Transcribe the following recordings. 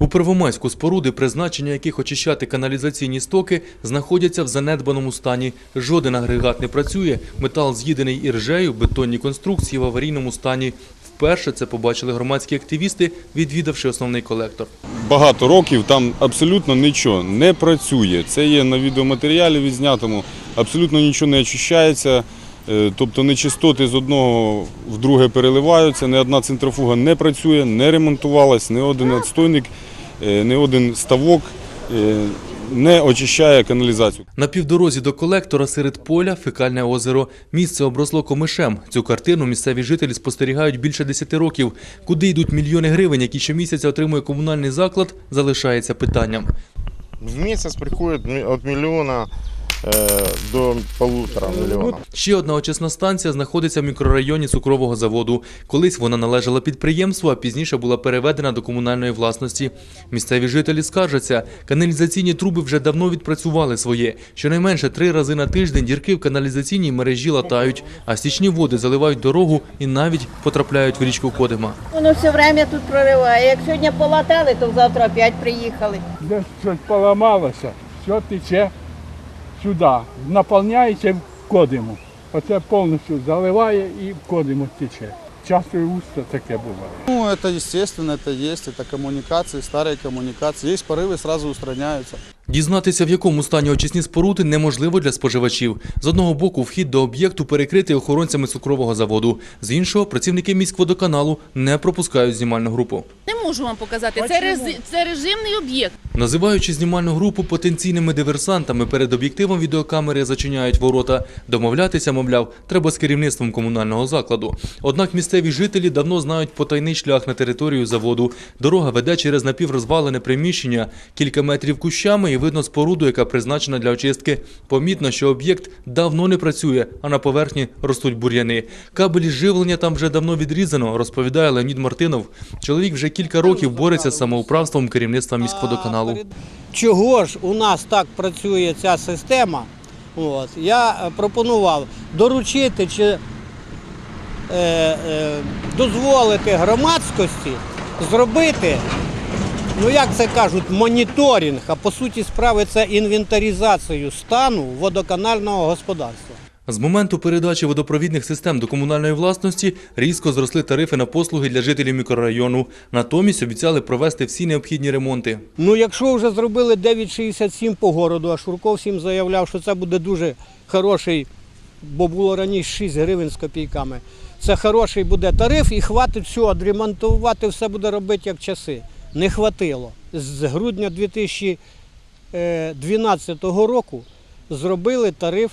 У Первомайську споруди, призначення яких очищати каналізаційні стоки, знаходяться в занедбаному стані. Жоден агрегат не працює, метал з'їдений іржею, бетонні конструкції в аварійному стані. Вперше це побачили громадські активісти, відвідавши основний колектор. Багато років там абсолютно нічого не працює. Це є на відеоматеріалі відзнятому. Абсолютно нічого не очищається. Е, Тобто нечистоти з одного в друге переливаються, ні одна центрофуга не працює, не ремонтувалась, ні один відстойник, е, ні один ставок е, не очищає каналізацію. На півдорозі до колектора серед поля фекальне озеро. Місце обросло комишем. Цю картину місцеві жителі спостерігають більше 10 років. Куди йдуть мільйони гривень, які щомісяця отримує комунальний заклад, залишається питанням. В месяц приходит ми- от миллиона э, до полутора миллионов. Ще одна очисна станція знаходиться в мікрорайоні цукрового заводу. Колись вона належала підприємству, а пізніше була переведена до комунальної власності. Місцеві жителі скаржаться, каналізаційні труби вже давно відпрацювали своє. Щонайменше три рази на тиждень дірки в каналізаційній мережі латають, а стічні води заливають дорогу і навіть потрапляють в річку Кодима. Воно все время тут прориває. Як сьогодні полатали, то завтра опять приїхали. Десь щось поламалося, все тече сюди, наповняється в кодиму. Оце повністю заливає і в кодиму тече. Часто і густо таке буває. Ну, это естественно, это есть, это коммуникации, старые коммуникации. Есть порывы, сразу устраняются. Дізнатися, в якому стані очисні споруди, неможливо для споживачів. З одного боку, вхід до об'єкту перекритий охоронцями цукрового заводу. З іншого, працівники міськводоканалу не пропускають знімальну групу. Не можу вам показати. Це, рези... це режимний об'єкт. Називаючи знімальну групу потенційними диверсантами, перед об'єктивом відеокамери зачиняють ворота. Домовлятися, мовляв, треба з керівництвом комунального закладу. Однак місцеві жителі давно знають потайний шлях на територію заводу. Дорога веде через напіврозвалене приміщення, кілька метрів кущами і видно споруду, яка призначена для очистки. Помітно, що об'єкт давно не працює, а на поверхні ростуть бур'яни. Кабелі живлення там вже давно відрізано, розповідає Леонід Мартинов. Чоловік вже кілька років бореться з самоуправством керівництва міськводоканалу. Чого? Ж у нас так працює ця система, от, я е, пропонував доручити чи е, е, дозволити громадськості зробити, ну як це кажуть, моніторинг, а по суті справи це інвентаризацію стану водоканального господарства. З моменту передачі водопровідних систем до комунальної власності різко зросли тарифи на послуги для жителів мікрорайону. Натомість обіцяли провести всі необхідні ремонти. Ну, якщо вже зробили 9,67 по городу, а Шурков всім заявляв, що це буде дуже хороший, бо було раніше 6 гривень з копійками. Це хороший буде тариф і хватить все, відремонтувати, все буде робити як часи. Не хватило. З грудня 2012 року зробили тариф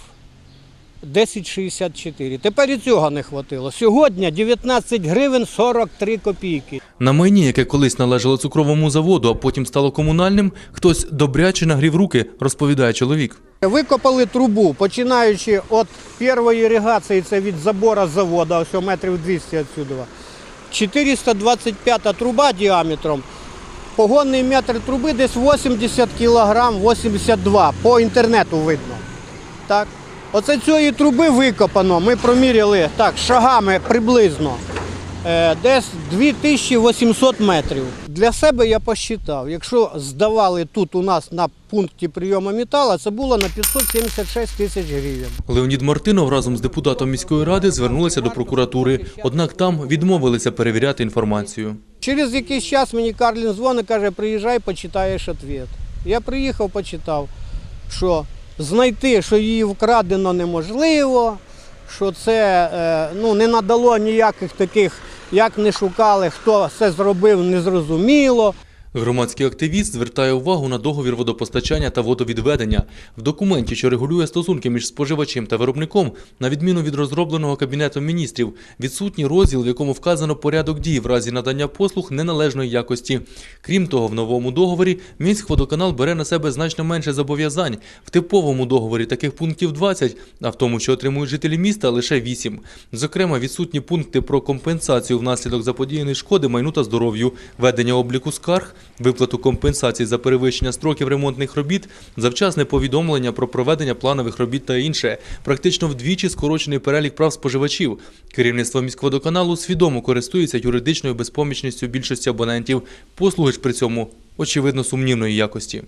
10,64. Тепер і цього не хватило. Сьогодні 19 гривень 43 копійки. На майні, яке колись належало цукровому заводу, а потім стало комунальним, хтось добряче нагрів руки, розповідає чоловік. Викопали трубу, починаючи від першої іригації, це від забора заводу, ось метрів 200 відсюди. 425 труба діаметром. Погонний метр труби десь 80 кг, 82, по інтернету видно. Так. Оце цієї труби викопано, ми проміряли так, шагами приблизно. Е, Десь 2800 метрів. Для себе я посчитав, якщо здавали тут у нас на пункті прийому металу, це було на 576 тисяч гривень. Леонід Мартинов разом з депутатом міської ради звернулися до прокуратури, однак там відмовилися перевіряти інформацію. Через якийсь час мені Карлін дзвонить, каже, приїжджай, почитаєш відповідь. Я приїхав, почитав, що знайти, що її вкрадено неможливо, що це е, ну, не надало ніяких таких, як не шукали, хто це зробив, незрозуміло. Громадський активіст звертає увагу на договір водопостачання та водовідведення. В документі, що регулює стосунки між споживачем та виробником, на відміну від розробленого Кабінетом міністрів, відсутній розділ, в якому вказано порядок дій в разі надання послуг неналежної якості. Крім того, в новому договорі Мінськводоканал бере на себе значно менше зобов'язань. В типовому договорі таких пунктів 20, а в тому, що отримують жителі міста, лише 8. Зокрема, відсутні пункти про компенсацію внаслідок заподіяної шкоди майну та здоров'ю, ведення обліку скарг, виплату компенсацій за перевищення строків ремонтних робіт, завчасне повідомлення про проведення планових робіт та інше. Практично вдвічі скорочений перелік прав споживачів. Керівництво міськводоканалу свідомо користується юридичною безпомічністю більшості абонентів. Послуги ж при цьому очевидно сумнівної якості.